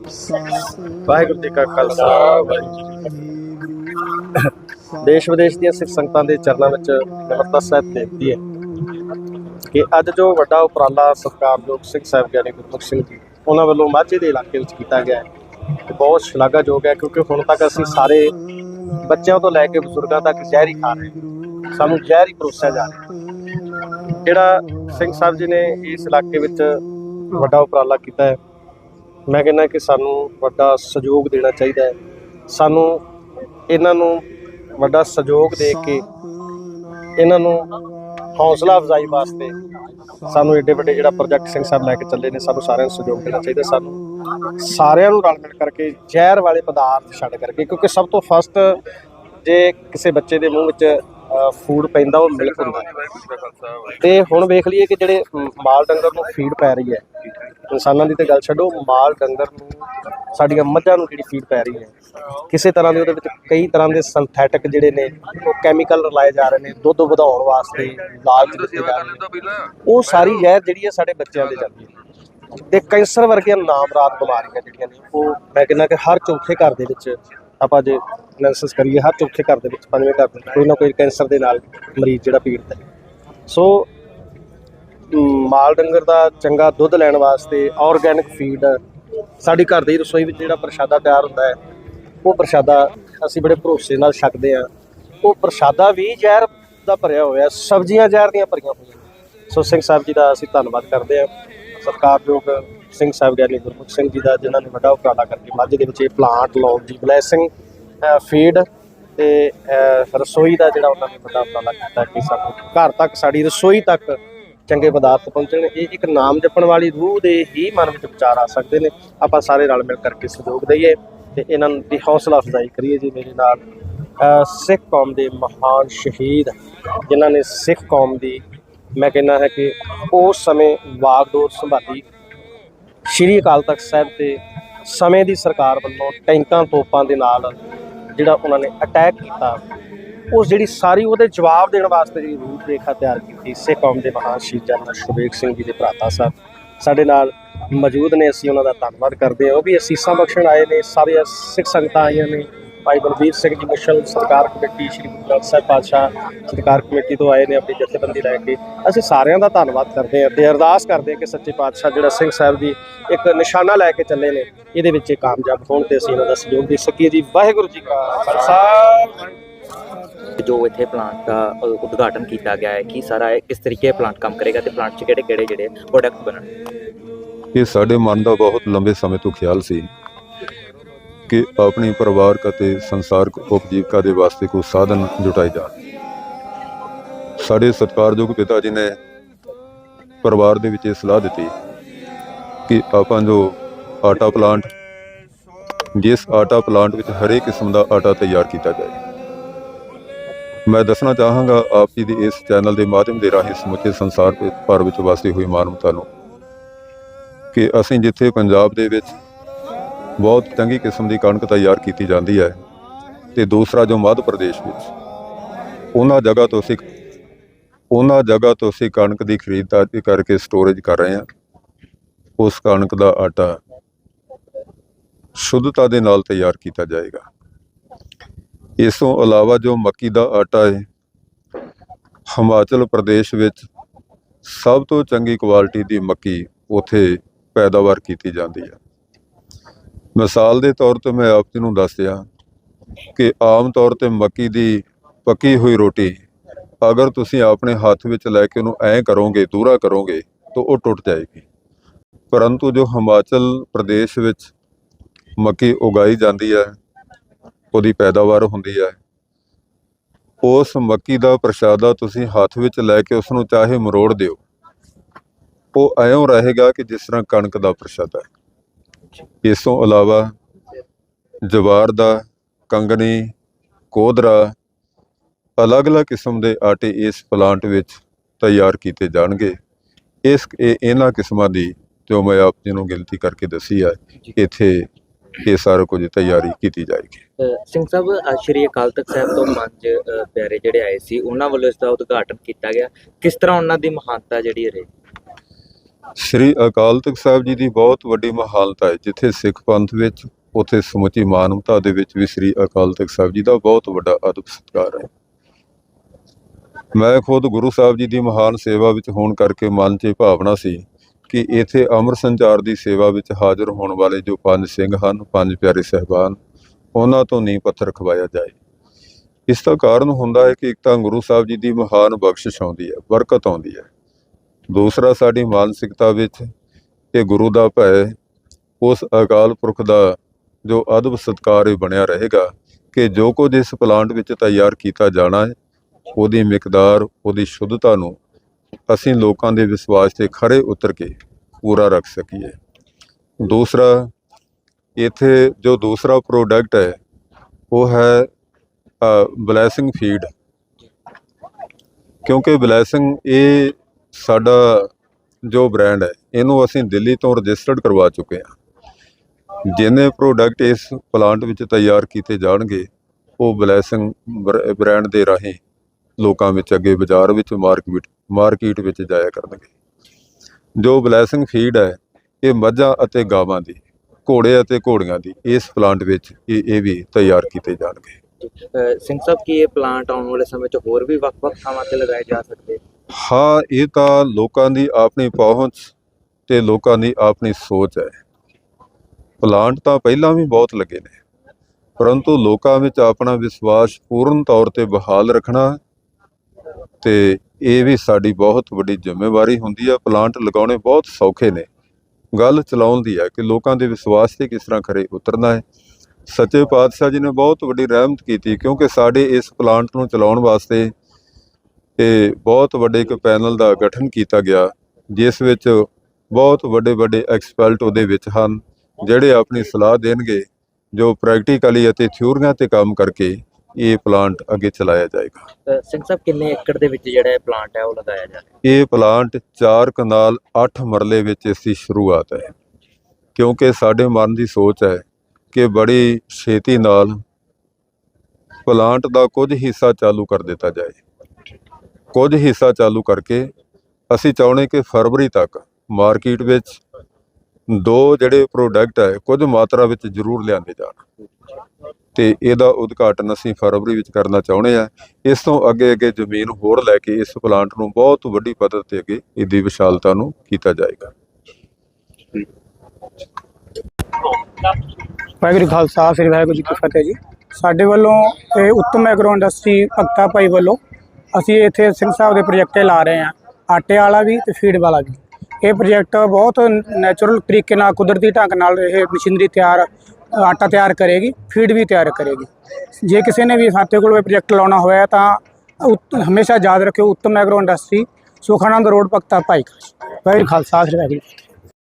ਵਾਹਿਗੁਰੂ ਜੀ ਕਾ ਖਾਲਸਾ, ਵਾਹਿਗੁਰੂ ਜੀ ਕੀ ਫਤਿਹ। ਦੇਸ਼ ਵਿਦੇਸ਼ ਦੀਆਂ ਸਿੱਖ ਸੰਗਤਾਂ ਦੇ ਚਰਨਾਂ ਵਿੱਚ ਨਿਮਰਤਾ ਸਹਿਤ ਬੇਨਤੀ ਹੈ ਕਿ ਅੱਜ ਜੋ ਵੱਡਾ ਉਪਰਾਲਾ ਸਤਿਕਾਰਯੋਗ ਸਿੱਖ ਸਾਹਿਬ ਗਿਆਨੀ ਗੁਰਮੁਖ ਸਿੰਘ ਜੀ, ਉਹਨਾਂ ਵੱਲੋਂ ਮਾਝੇ ਦੇ ਇਲਾਕੇ ਵਿੱਚ ਕੀਤਾ ਗਿਆ ਹੈ। ਤੇ ਬਹੁਤ ਸ਼ਲਾਘਾਯੋਗ ਹੈ ਕਿਉਂਕਿ ਹੁਣ ਤੱਕ ਅਸੀਂ ਸਾਰੇ ਬੱਚਿਆਂ ਤੋਂ ਲੈ ਕੇ ਬਜ਼ੁਰਗਾਂ ਤੱਕ ਜ਼ਹਿਰ ਹੀ ਖਾ ਰਹੇ ਸਾਨੂੰ ਜ਼ਹਿਰ ਹੀ ਪਰੋਸਿਆ ਜਾ ਰਿਹਾ ਜਿਹੜਾ ਸਿੰਘ ਸਾਹਿਬ ਜੀ ਨੇ ਇਸ ਇਲਾਕੇ ਵਿੱਚ ਵੱਡਾ ਉਪਰਾਲਾ ਕੀਤਾ ਹੈ ਮੈਂ ਕਹਿੰਦਾ ਕਿ ਸਾਨੂੰ ਵੱਡਾ ਸਹਿਯੋਗ ਦੇਣਾ ਚਾਹੀਦਾ ਹੈ ਸਾਨੂੰ ਇਹਨਾਂ ਨੂੰ ਵੱਡਾ ਸਹਿਯੋਗ ਦੇ ਕੇ ਇਹਨਾਂ ਨੂੰ ਹੌਸਲਾ ਅਫਜ਼ਾਈ ਵਾਸਤੇ ਸਾਨੂੰ ਏਡੇ ਵੱਡੇ ਜਿਹੜਾ ਪ੍ਰੋਜੈਕਟ ਸਿੰਘ ਸਾਹਿਬ ਲੈ ਕੇ ਚੱਲੇ ਨੇ, ਸਾਨੂੰ ਸਾਰਿਆਂ ਨੂੰ ਸਹਿਯੋਗ ਦੇਣਾ ਚਾਹੀਦਾ, ਸਾਨੂੰ ਸਾਰਿਆਂ ਨੂੰ ਰਲ ਮਿਲ ਕਰਕੇ ਜ਼ਹਿਰ ਵਾਲੇ ਪਦਾਰਥ ਛੱਡ ਕਰਕੇ, ਕਿਉਂਕਿ ਸਭ ਤੋਂ ਫਸਟ ਜੇ ਕਿਸੇ ਬੱਚੇ ਦੇ ਮੂੰਹ ਵਿੱਚ ਫੂਡ ਪੈਂਦਾ, ਉਹ ਮਿਲਕ ਹੁੰਦਾ ਹੈ। ਤੇ ਹੁਣ ਵੇਖ ਲਈਏ ਕਿ ਜਿਹੜੇ ਮਾਲ ਡੰਗਰ ਨੂੰ ਫੀਡ ਪੈ ਰਹੀ ਹੈ ਇਨਸਾਨਾਂ ਦੀ ਤੇ ਗੱਲ ਛੱਡੋ ਮਾਲ ਡੰਗਰ ਨੂੰ ਸਾਡੀਆਂ ਮੱਝਾਂ ਨੂੰ ਜਿਹੜੀ ਫੀਡ ਪੈ ਰਹੀ ਹੈ ਕਿਸੇ ਤਰ੍ਹਾਂ ਦੇ ਉਹਦੇ ਵਿੱਚ ਕਈ ਤਰ੍ਹਾਂ ਦੇ ਸਿੰਥੈਟਿਕ ਜਿਹੜੇ ਨੇ ਉਹ ਕੈਮੀਕਲ ਰਲਾਏ ਜਾ ਰਹੇ ਨੇ ਦੁੱਧ ਵਧਾਉਣ ਵਾਸਤੇ ਲਾਲਚ ਦਿੱਤੇ ਜਾ ਰਹੇ ਨੇ। ਉਹ ਸਾਰੀ ਜ਼ਹਿਰ ਜਿਹੜੀ ਹੈ ਸਾਡੇ ਬੱਚਿਆਂ ਦੇ ਜਾਂਦੀ ਹੈ। ਤੇ ਕੈਂਸਰ ਵਰਗੀਆਂ ਨਾਮਰਾਦ ਬਿਮਾਰੀਆਂ ਜਿਹੜੀਆਂ ਨੇ ਉਹ ਮੈਂ ਕਹਿੰਦਾ ਕਿ ਹਰ ਚੌਥੇ ਘਰ ਦੇ ਵਿੱਚ ਆਪਾਂ ਜੇ ਐਨਾਲਿਸਿਸ ਕਰੀਏ ਹਰ ਚੌਥੇ ਘਰ ਦੇ ਵਿੱਚ ਪੰਜਵੇਂ ਘਰ ਦੇ ਕੋਈ ਨਾ ਕੋਈ ਕੈਂਸਰ ਦੇ ਨਾਲ ਮਰੀਜ਼ ਜਿਹੜਾ ਪੀੜਤ ਹੈ। ਸੋ ਮਾਲ ਡੰਗਰ ਦਾ ਚੰਗਾ ਦੁੱਧ ਲੈਣ ਵਾਸਤੇ ਆਰਗੈਨਿਕ ਫੀਡ ਸਾਡੀ ਘਰ ਦੀ ਰਸੋਈ ਵਿੱਚ ਜਿਹੜਾ ਪ੍ਰਸ਼ਾਦਾ ਤਿਆਰ ਹੁੰਦਾ ਹੈ, ਉਹ ਪ੍ਰਸ਼ਾਦਾ ਅਸੀਂ ਬੜੇ ਭਰੋਸੇ ਨਾਲ ਛਕਦੇ ਆ ਉਹ ਪ੍ਰਸ਼ਾਦਾ ਵੀ ਜ਼ਹਿਰ ਦਾ ਭਰਿਆ ਹੋਇਆ, ਸਬਜ਼ੀਆਂ ਜ਼ਹਿਰ ਦੀਆਂ ਭਰੀਆਂ ਹੋਈਆਂ। ਸੋ ਸਿੰਘ ਸਾਹਿਬ ਜੀ ਦਾ ਅਸੀਂ ਧੰਨਵਾਦ ਕਰਦੇ ਆ ਸਤਿਕਾਰਯੋਗ ਸਿੰਘ ਸਾਹਿਬ ਗਿਆਨੀ ਗੁਰਮੁਖ ਸਿੰਘ ਜੀ ਦਾ, ਜਿਨ੍ਹਾਂ ਨੇ ਵੱਡਾ ਉਪਰਾਲਾ ਕਰਕੇ ਮਾਝੇ ਦੇ ਵਿੱਚ ਇਹ ਪਲਾਂਟ ਲਾਉਣ ਦੀ ਬਲੈਸਿੰਗ ਫੀਡ ਤੇ ਰਸੋਈ ਦਾ ਜਿਹੜਾ ਉਹਨਾਂ ਨੇ ਵੱਡਾ ਉਪਰਾਲਾ ਕੀਤਾ ਕਿ ਸਾਨੂੰ ਘਰ ਤੱਕ, ਸਾਡੀ ਰਸੋਈ ਤੱਕ ਚੰਗੇ ਪਦਾਰਥ ਪਹੁੰਚਣ ਇਹ ਇੱਕ ਨਾਮ ਜਪਣ ਵਾਲੀ ਰੂਹ ਦੇ ਹੀ ਮਨ ਵਿੱਚ ਵਿਚਾਰ ਆ ਸਕਦੇ ਨੇ। ਆਪਾਂ ਸਾਰੇ ਰਲ ਮਿਲ ਕਰਕੇ ਸਹਿਯੋਗ ਦਈਏ ਤੇ ਇਹਨਾਂ ਦੀ ਹੌਸਲਾ ਅਫਜ਼ਾਈ ਕਰੀਏ ਜੀ ਮੇਰੇ ਨਾਲ। ਸਿੱਖ ਕੌਮ ਦੇ ਮਹਾਨ ਸ਼ਹੀਦ, ਜਿਨ੍ਹਾਂ ਨੇ ਸਿੱਖ ਕੌਮ ਦੀ ਮੈਂ ਕਹਿੰਦਾ ਹੈ ਕਿ ਉਸ ਸਮੇਂ ਵਾਗਡੋਰ ਸੰਭਾਲੀ। ਸ਼੍ਰੀ ਅਕਾਲ ਤਖਤ ਸਾਹਿਬ ਤੇ ਸਮੇਂ ਦੀ ਸਰਕਾਰ ਵੱਲੋਂ ਟੈਂਕਾਂ ਤੋਪਾਂ ਦੇ ਨਾਲ ਜਿਹੜਾ ਉਹਨਾਂ ਨੇ ਅਟੈਕ ਕੀਤਾ ਉਸ ਜਿਹੜੀ ਸਾਰੀ ਉਹਦੇ ਜਵਾਬ ਦੇਣ ਵਾਸਤੇ ਜਿਹੜੀ ਰੂਪ ਰੇਖਾ ਤਿਆਰ ਕੀਤੀ ਸਿੱਖ ਕੌਮ ਦੇ ਮਹਾਨ ਸ਼ਹੀਦ ਜਨਰਲ ਸ਼ੁਭੇਗ ਸਿੰਘ ਜੀ ਦੇ ਭਰਾਤਾ ਸਾਹਿਬ ਸਾਡੇ ਨਾਲ ਮੌਜੂਦ ਨੇ। ਅਸੀਂ ਉਹਨਾਂ ਦਾ ਧੰਨਵਾਦ ਕਰਦੇ ਹਾਂ। ਉਹ ਵੀ ਅਸੀਸਾਂ ਬਖਸ਼ਣ ਆਏ ਨੇ, ਸਾਰੇ ਸਿੱਖ ਸੰਗਤਾਂ ਆਈਆਂ ਨੇ। ਭਾਈ ਬਲਬੀਰ ਸਿੰਘ ਜੀ ਮਿਸ਼ਲ ਸਰਕਾਰ ਕਮੇਟੀ, ਸ਼੍ਰੀ ਗੁਰੂ ਗ੍ਰੰਥ ਸਾਹਿਬ ਪਾਤਸ਼ਾਹ ਸਰਕਾਰ ਕਮੇਟੀ ਤੋਂ ਆਏ ਨੇ ਆਪਣੀ ਜਥੇਬੰਦੀ ਲੈ ਕੇ। ਅਸੀਂ ਸਾਰਿਆਂ ਦਾ ਧੰਨਵਾਦ ਕਰਦੇ ਹਾਂ ਤੇ ਅਰਦਾਸ ਕਰਦੇ ਹਾਂ ਕਿ ਸੱਚੇ ਪਾਤਸ਼ਾਹ ਜਿਹੜਾ ਸਿੰਘ ਸਾਹਿਬ ਜੀ ਇੱਕ ਨਿਸ਼ਾਨਾ ਲੈ ਕੇ ਚੱਲੇ ਨੇ, ਇਹਦੇ ਵਿੱਚ ਇਹ ਕਾਮਯਾਬ ਹੋਣ ਤੇ ਅਸੀਂ ਇਹਨਾਂ ਦਾ ਸਹਿਯੋਗ ਦੇ ਸਕੀਏ ਜੀ। ਵਾਹਿਗੁਰੂ ਜੀ ਕਾ ਖਾਲਸਾ। ਜੋ ਇੱਥੇ ਪਲਾਂਟ ਦਾ ਉਦਘਾਟਨ ਕੀਤਾ ਗਿਆ ਹੈ, ਕਿ ਸਾਰਾ ਇਹ ਕਿਸ ਤਰੀਕੇ ਪਲਾਂਟ ਕੰਮ ਕਰੇਗਾ ਤੇ ਪਲਾਂਟ 'ਚ ਕਿਹੜੇ ਕਿਹੜੇ ਜਿਹੜੇ ਪ੍ਰੋਡਕਟ ਬਣਨ? ਇਹ ਸਾਡੇ ਮਨ ਦਾ ਬਹੁਤ ਲੰਬੇ ਸਮੇਂ ਤੋਂ ਖਿਆਲ ਸੀ ਕਿ ਆਪਣੀ ਪਰਿਵਾਰਕ ਅਤੇ ਸੰਸਾਰਕ ਉਪਜੀਵਕਾ ਦੇ ਵਾਸਤੇ ਕੋਈ ਸਾਧਨ ਜੁਟਾਏ ਜਾਣ। ਸਾਡੇ ਸਤਿਕਾਰਯੋਗ ਪਿਤਾ ਜੀ ਨੇ ਪਰਿਵਾਰ ਦੇ ਵਿੱਚ ਇਹ ਸਲਾਹ ਦਿੱਤੀ ਕਿ ਆਪਾਂ ਜੋ ਆਟਾ ਪਲਾਂਟ ਜਿਸ ਆਟਾ ਪਲਾਂਟ ਵਿੱਚ ਹਰੇਕ ਕਿਸਮ ਦਾ ਆਟਾ ਤਿਆਰ ਕੀਤਾ ਜਾਏ ਮੈਂ ਦੱਸਣਾ ਚਾਹਾਂਗਾ ਆਪ ਜੀ ਦੀ ਇਸ ਚੈਨਲ ਦੇ ਮਾਧਿਅਮ ਦੇ ਰਾਹੀਂ ਸਮੁੱਚੇ ਸੰਸਾਰ ਭਰ ਵਿੱਚ ਵਸਦੀ ਹੋਈ ਮਾਨਵਤਾ ਨੂੰ ਕਿ ਅਸੀਂ ਜਿੱਥੇ ਪੰਜਾਬ ਦੇ ਵਿੱਚ ਬਹੁਤ ਚੰਗੀ ਕਿਸਮ ਦੀ ਕਣਕ ਤਿਆਰ ਕੀਤੀ ਜਾਂਦੀ ਹੈ ਤੇ ਦੂਸਰਾ ਜੋ ਮੱਧ ਪ੍ਰਦੇਸ਼ ਵਿੱਚ, ਉਹਨਾਂ ਜਗ੍ਹਾ ਤੋਂ ਅਸੀਂ, ਉਹਨਾਂ ਜਗ੍ਹਾ ਤੋਂ ਅਸੀਂ ਕਣਕ ਦੀ ਖਰੀਦਦਾਰੀ ਕਰਕੇ ਸਟੋਰੇਜ ਕਰ ਰਹੇ ਹਾਂ। ਉਸ ਕਣਕ ਦਾ ਆਟਾ ਸ਼ੁੱਧਤਾ ਦੇ ਨਾਲ ਤਿਆਰ ਕੀਤਾ ਜਾਏਗਾ। ਇਸ ਤੋਂ ਇਲਾਵਾ ਜੋ ਮੱਕੀ ਦਾ ਆਟਾ ਹੈ, ਹਿਮਾਚਲ ਪ੍ਰਦੇਸ਼ ਵਿੱਚ ਸਭ ਤੋਂ ਚੰਗੀ ਕੁਆਲਿਟੀ ਦੀ ਮੱਕੀ ਉਥੇ ਪੈਦਾਵਾਰ ਕੀਤੀ ਜਾਂਦੀ ਹੈ। ਮਿਸਾਲ ਦੇ ਤੌਰ ਤੇ ਮੈਂ ਆਪ ਜੀ ਨੂੰ ਦੱਸ ਕਿ ਆਮ ਤੌਰ ਤੇ ਮੱਕੀ ਦੀ ਪੱਕੀ ਹੋਈ ਰੋਟੀ ਅਗਰ ਤੁਸੀਂ ਆਪਣੇ ਹੱਥ ਵਿੱਚ ਲੈ ਕੇ ਉਹਨੂੰ ਐਂ ਕਰੋਗੇ, ਦੂਰਾ ਕਰੋਗੇ, ਤਾਂ ਉਹ ਟੁੱਟ ਜਾਏਗੀ। ਪਰੰਤੂ ਜੋ ਹਿਮਾਚਲ ਪ੍ਰਦੇਸ਼ ਵਿੱਚ ਮੱਕੀ ਉਗਾਈ ਜਾਂਦੀ ਹੈ ਉਹਦੀ ਪੈਦਾਵਾਰ ਹੁੰਦੀ ਹੈ। ਉਸ ਮੱਕੀ ਦਾ ਪ੍ਰਸ਼ਾਦਾ ਤੁਸੀਂ ਹੱਥ ਵਿੱਚ ਲੈ ਕੇ ਉਸ ਨੂੰ ਚਾਹੇ ਮਰੋੜ ਦਿਓ। ਉਹ ਐਂ ਰਹੇਗਾ ਕਿ ਜਿਸ ਤਰ੍ਹਾਂ ਕਣਕ ਦਾ ਪ੍ਰਸ਼ਾਦਾ ਹੈ। ਇਸ ਤੋਂ ਇਲਾਵਾ ਜਵਾਰ ਦਾ ਕੰਗਣੀ ਕੋਦਰਾ ਅਲੱਗ-ਅਲੱਗ ਕਿਸਮ ਦੇ ਆਟੇ ਇਸ ਪਲਾਂਟ ਵਿੱਚ ਤਿਆਰ ਕੀਤੇ ਜਾਣਗੇ। ਇਸ ਇਹ ਇਹਨਾਂ ਕਿਸਮਾਂ ਦੀ ਜੋ ਮੈਂ ਆਪ ਜੀ ਨੂੰ ਗਿਣਤੀ ਕਰਕੇ ਦੱਸੀ ਹੈ। ਇੱਥੇ ਇਹ ਸਾਰਾ ਕੁਝ ਤਿਆਰੀ ਕੀਤੀ ਜਾਏਗੀ। ਸਿੰਘ ਸਾਹਿਬ ਅੱਜ ਸ਼੍ਰੀ ਅਕਾਲ ਤਖਤ ਸਾਹਿਬ ਤੋਂ ਪੰਜ ਪਿਆਰੇ ਜਿਹੜੇ ਆਏ ਸੀ ਉਹਨਾਂ ਵੱਲੋਂ ਇਸ ਦਾ ਉਦਘਾਟਨ ਕੀਤਾ ਗਿਆ। ਕਿਸ ਤਰ੍ਹਾਂ ਉਹਨਾਂ ਦੀ ਮਹਾਨਤਾ ਜਿਹੜੀ ਰਹੀ? ਸ੍ਰੀ ਅਕਾਲ ਤਖਤ ਸਾਹਿਬ ਜੀ ਦੀ ਬਹੁਤ ਵੱਡੀ ਮਹਾਨਤਾ ਹੈ ਜਿੱਥੇ ਸਿੱਖ ਪੰਥ ਵਿੱਚ ਉੱਥੇ ਸਮੁੱਚੀ ਮਾਨਵਤਾ ਦੇ ਵਿੱਚ ਵੀ ਸ੍ਰੀ ਅਕਾਲ ਤਖਤ ਸਾਹਿਬ ਜੀ ਦਾ ਬਹੁਤ ਵੱਡਾ ਅਦਬ ਸਤਿਕਾਰ ਹੈ। ਮੈਂ ਖੁਦ ਗੁਰੂ ਸਾਹਿਬ ਜੀ ਦੀ ਮਹਾਨ ਸੇਵਾ ਵਿੱਚ ਹੋਣ ਕਰਕੇ ਮਨ 'ਚ ਭਾਵਨਾ ਸੀ ਕਿ ਇੱਥੇ ਅਮਰ ਸੰਚਾਰ ਦੀ ਸੇਵਾ ਵਿੱਚ ਹਾਜ਼ਰ ਹੋਣ ਵਾਲੇ ਜੋ ਪੰਜ ਸਿੰਘ ਹਨ, ਪੰਜ ਪਿਆਰੇ ਸਹਿਬਾਨ, ਉਹਨਾਂ ਤੋਂ ਨੀਂਹ ਪੱਥਰ ਖਵਾਇਆ ਜਾਏ। ਇਸ ਦਾ ਕਾਰਨ ਹੁੰਦਾ ਹੈ ਕਿ ਇੱਕ ਤਾਂ ਗੁਰੂ ਸਾਹਿਬ ਜੀ ਦੀ ਮਹਾਨ ਬਖਸ਼ਿਸ਼ ਆਉਂਦੀ ਹੈ, ਬਰਕਤ ਆਉਂਦੀ ਹੈ। ਦੂਸਰਾ, ਸਾਡੀ ਮਾਨਸਿਕਤਾ ਵਿੱਚ ਇਹ ਗੁਰੂ ਦਾ ਭੈ, ਉਸ ਅਕਾਲ ਪੁਰਖ ਦਾ ਜੋ ਅਦਬ ਸਤਕਾਰ ਇਹ ਬਣਿਆ ਰਹੇਗਾ ਕਿ ਜੋ ਕੁਝ ਇਸ ਪਲਾਂਟ ਵਿੱਚ ਤਿਆਰ ਕੀਤਾ ਜਾਣਾ ਹੈ, ਉਹਦੀ ਮਿਕਦਾਰ, ਉਹਦੀ ਸ਼ੁੱਧਤਾ ਨੂੰ ਅਸੀਂ ਲੋਕਾਂ ਦੇ ਵਿਸ਼ਵਾਸ ਤੇ ਖਰੇ ਉਤਰ ਕੇ ਪੂਰਾ ਰੱਖ ਸਕੀਏ। ਦੂਸਰਾ, ਇੱਥੇ ਜੋ ਦੂਸਰਾ ਪ੍ਰੋਡਕਟ ਹੈ, ਉਹ ਹੈ ਬਲੈਸਿੰਗ ਫੀਡ ਕਿਉਂਕਿ ਬਲੈਸਿੰਗ ਇਹ ਸਾਡਾ ਜੋ ਬ੍ਰਾਂਡ ਹੈ, ਇਹਨੂੰ ਅਸੀਂ ਦਿੱਲੀ ਤੋਂ ਰਜਿਸਟਰਡ ਕਰਵਾ ਚੁੱਕੇ ਹਾਂ। ਜਿੰਨੇ ਪ੍ਰੋਡਕਟ ਇਸ ਪਲਾਂਟ ਵਿੱਚ ਤਿਆਰ ਕੀਤੇ ਜਾਣਗੇ, ਉਹ ਬਲੇਸਿੰਗ ਬ੍ਰਾਂਡ ਦੇ ਰਾਹੀਂ ਲੋਕਾਂ ਵਿੱਚ ਅੱਗੇ ਬਾਜ਼ਾਰ ਵਿੱਚ ਮਾਰਕੀਟ ਮਾਰਕੀਟ ਵਿੱਚ ਜਾਇਆ ਕਰਨਗੇ। ਜੋ ਬਲੇਸਿੰਗ ਫੀਡ ਹੈ ਇਹ ਮੱਝਾਂ ਅਤੇ ਗਾਵਾਂ ਦੀ ਘੋੜੇ ਅਤੇ ਘੋੜੀਆਂ ਦੀ ਇਸ ਪਲਾਂਟ ਵਿੱਚ ਇਹ ਇਹ ਵੀ ਤਿਆਰ ਕੀਤੇ ਜਾਣਗੇ। ਸਿੰਘ ਸਾਹਿਬ ਕੀ ਇਹ ਪਲਾਂਟ ਆਉਣ ਵਾਲੇ ਸਮੇਂ 'ਚ ਹੋਰ ਵੀ ਵੱਖ-ਵੱਖ ਥਾਵਾਂ ਤੇ ਲਗਾਏ ਜਾ ਸਕਦੇ? ਹਾਂ ਇਹ ਤਾਂ ਲੋਕਾਂ ਦੀ ਆਪਣੀ ਪਹੁੰਚ ਤੇ ਲੋਕਾਂ ਦੀ ਆਪਣੀ ਸੋਚ ਹੈ। ਪਲਾਂਟ ਤਾਂ ਪਹਿਲਾਂ ਵੀ ਬਹੁਤ ਲੱਗੇ ਨੇ ਪਰੰਤੂ ਲੋਕਾਂ ਵਿੱਚ ਆਪਣਾ ਵਿਸ਼ਵਾਸ ਪੂਰਨ ਤੌਰ ਤੇ ਬਹਾਲ ਰੱਖਣਾ ਤੇ ਇਹ ਵੀ ਸਾਡੀ ਬਹੁਤ ਵੱਡੀ ਜ਼ਿੰਮੇਵਾਰੀ ਹੁੰਦੀ ਆ। ਪਲਾਂਟ ਲਗਾਉਣੇ ਬਹੁਤ ਸੌਖੇ ਨੇ। ਗੱਲ ਚਲਾਉਣ ਦੀ ਹੈ ਕਿ ਲੋਕਾਂ ਦੇ ਵਿਸ਼ਵਾਸ ਤੇ ਕਿਸ ਤਰ੍ਹਾਂ ਖਰੇ ਉਤਰਨਾ ਹੈ। ਸੱਚੇ ਪਾਤਸ਼ਾਹ ਜੀ ਨੇ ਬਹੁਤ ਵੱਡੀ ਰਹਿਮਤ ਕੀਤੀ ਕਿਉਂਕਿ ਸਾਡੇ ਇਸ ਪਲਾਂਟ ਨੂੰ ਚਲਾਉਣ ਵਾਸਤੇ ਇਹ ਬਹੁਤ ਵੱਡੇ ਇੱਕ ਪੈਨਲ ਦਾ ਗਠਨ ਕੀਤਾ ਗਿਆ, ਜਿਸ ਵਿੱਚ ਬਹੁਤ ਵੱਡੇ ਵੱਡੇ ਐਕਸਪਰਟ ਉਹਦੇ ਵਿੱਚ ਹਨ, ਜਿਹੜੇ ਆਪਣੀ ਸਲਾਹ ਦੇਣਗੇ, ਜੋ ਪ੍ਰੈਕਟੀਕਲੀ ਅਤੇ ਥਿਊਰੀਆਂ ਤੇ ਕੰਮ ਕਰਕੇ ਇਹ ਪਲਾਂਟ ਅੱਗੇ ਚਲਾਇਆ ਜਾਏਗਾ। ਸਿੰਘ ਸਾਹਿਬ ਕਿੰਨੇ ਏਕੜ ਦੇ ਵਿੱਚ ਜਿਹੜਾ ਇਹ ਪਲਾਂਟ ਹੈ ਉਹ ਲਗਾਇਆ ਜਾ ਰਿਹਾ? ਇਹ ਪਲਾਂਟ 4 ਕਨਾਲ 8 ਮਰਲੇ ਵਿੱਚ ਇਸ ਦੀ ਸ਼ੁਰੂਆਤ ਹੈ। ਕਿਉਂਕਿ ਸਾਡੇ ਮਨ ਦੀ ਸੋਚ ਹੈ ਕਿ ਬੜੀ ਛੇਤੀ ਨਾਲ ਪਲਾਂਟ ਦਾ ਕੁਝ ਹਿੱਸਾ ਚਾਲੂ ਕਰ ਦਿੱਤਾ ਜਾਏ। ਕੁਝ ਹਿੱਸਾ ਚਾਲੂ ਕਰਕੇ ਅਸੀਂ ਚਾਹੁੰਦੇ ਕਿ ਫਰਵਰੀ ਤੱਕ ਮਾਰਕੀਟ ਵਿੱਚ ਦੋ ਜਿਹੜੇ ਪ੍ਰੋਡਕਟ ਹੈ ਕੁਝ ਮਾਤਰਾ ਵਿੱਚ ਜ਼ਰੂਰ ਲਿਆਂਦੇ ਜਾਣ। ਤੇ ਇਹਦਾ ਉਦਘਾਟਨ ਅਸੀਂ ਫਰਵਰੀ ਵਿੱਚ ਕਰਨਾ ਚਾਹੁੰਦੇ ਆ ਇਸ ਤੋਂ ਅੱਗੇ ਅੱਗੇ ਜ਼ਮੀਨ ਹੋਰ ਲੈ ਕੇ ਇਸ ਪਲਾਂਟ ਨੂੰ ਬਹੁਤ ਵੱਡੀ ਪੱਧਰ ਤੇ ਅੱਗੇ ਇਹਦੀ ਵਿਸ਼ਾਲਤਾ ਨੂੰ ਕੀਤਾ ਜਾਏਗਾ। ਵਾਹਿਗੁਰੂ ਜੀ ਖਾਲਸਾ, ਸ੍ਰੀ ਵਾਹਿਗੁਰੂ ਜੀ ਕੀ ਫਤਿਹ ਜੀ। ਸਾਡੇ ਵੱਲੋਂ ਇਹ ਉੱਤਮ ਐਗਰੋ ਇੰਡਸਟਰੀ ਭਗਤਾ ਭਾਈ ਵੱਲੋਂ ਅਸੀਂ ਇੱਥੇ ਸਿੰਘ ਸਾਹਿਬ ਦੇ ਪ੍ਰੋਜੈਕਟ ਲਾ ਰਹੇ ਹਾਂ। ਆਟੇ ਵਾਲਾ ਵੀ ਤੇ ਫੀਡ ਵਾਲਾ ਵੀ। ਇਹ ਪ੍ਰੋਜੈਕਟ ਬਹੁਤ ਨੈਚੁਰਲ ਤਰੀਕੇ ਨਾਲ, ਕੁਦਰਤੀ ਢੰਗ ਨਾਲ ਇਹ ਮਸ਼ੀਨਰੀ ਤਿਆਰ ਆਟਾ ਤਿਆਰ ਕਰੇਗੀ, ਫੀਡ ਵੀ ਤਿਆਰ ਕਰੇਗੀ। ਜੇ ਕਿਸੇ ਨੇ ਵੀ ਸਾਥੇ ਕੋਲ ਕੋਈ ਪ੍ਰੋਜੈਕਟ ਲਾਉਣਾ ਹੋਇਆ ਤਾਂ ਉਤ- ਹਮੇਸ਼ਾ ਯਾਦ ਰੱਖਿਓ, Uttam agro industry Sukhanand road, Bhagta Bhai Waheguru ji Khalsa ਸ੍ਰੀ ਵਾਹਿਗੁਰੂ ਜੀ